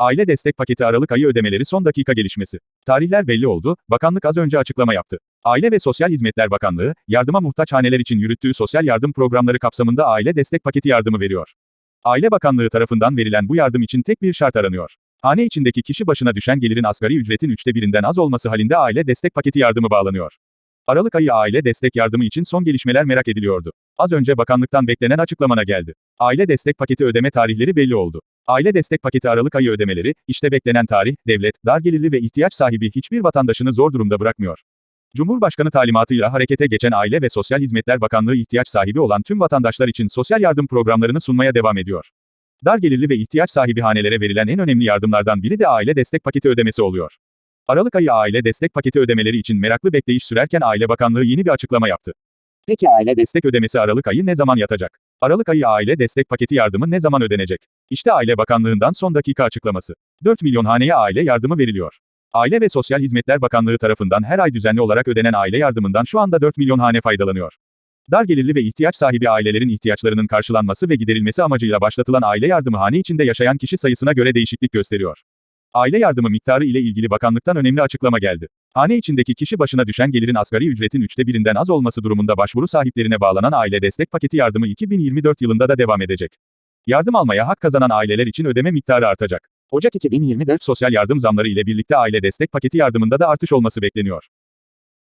Aile destek paketi Aralık ayı ödemeleri son dakika gelişmesi. Tarihler belli oldu, bakanlık az önce açıklama yaptı. Aile ve Sosyal Hizmetler Bakanlığı, yardıma muhtaç haneler için yürüttüğü sosyal yardım programları kapsamında aile destek paketi yardımı veriyor. Aile Bakanlığı tarafından verilen bu yardım için tek bir şart aranıyor. Hane içindeki kişi başına düşen gelirin asgari ücretin üçte birinden az olması halinde aile destek paketi yardımı bağlanıyor. Aralık ayı aile destek yardımı için son gelişmeler merak ediliyordu. Az önce bakanlıktan beklenen açıklamana geldi. Aile destek paketi ödeme tarihleri belli oldu. Aile destek paketi Aralık ayı ödemeleri, işte beklenen tarih, devlet, dar gelirli ve ihtiyaç sahibi hiçbir vatandaşını zor durumda bırakmıyor. Cumhurbaşkanı talimatıyla harekete geçen Aile ve Sosyal Hizmetler Bakanlığı ihtiyaç sahibi olan tüm vatandaşlar için sosyal yardım programlarını sunmaya devam ediyor. Dar gelirli ve ihtiyaç sahibi hanelere verilen en önemli yardımlardan biri de aile destek paketi ödemesi oluyor. Aralık ayı aile destek paketi ödemeleri için meraklı bekleyiş sürerken Aile Bakanlığı yeni bir açıklama yaptı. Peki aile destek ödemesi Aralık ayı ne zaman yatacak? Aralık ayı aile destek paketi yardımı ne zaman ödenecek? İşte Aile Bakanlığı'ndan son dakika açıklaması. 4 milyon haneye aile yardımı veriliyor. Aile ve Sosyal Hizmetler Bakanlığı tarafından her ay düzenli olarak ödenen aile yardımından şu anda 4 milyon hane faydalanıyor. Dar gelirli ve ihtiyaç sahibi ailelerin ihtiyaçlarının karşılanması ve giderilmesi amacıyla başlatılan aile yardımı hane içinde yaşayan kişi sayısına göre değişiklik gösteriyor. Aile yardımı miktarı ile ilgili bakanlıktan önemli açıklama geldi. Hane içindeki kişi başına düşen gelirin asgari ücretin üçte birinden az olması durumunda başvuru sahiplerine bağlanan aile destek paketi yardımı 2024 yılında da devam edecek. Yardım almaya hak kazanan aileler için ödeme miktarı artacak. Ocak 2024 Sosyal yardım zamları ile birlikte aile destek paketi yardımında da artış olması bekleniyor.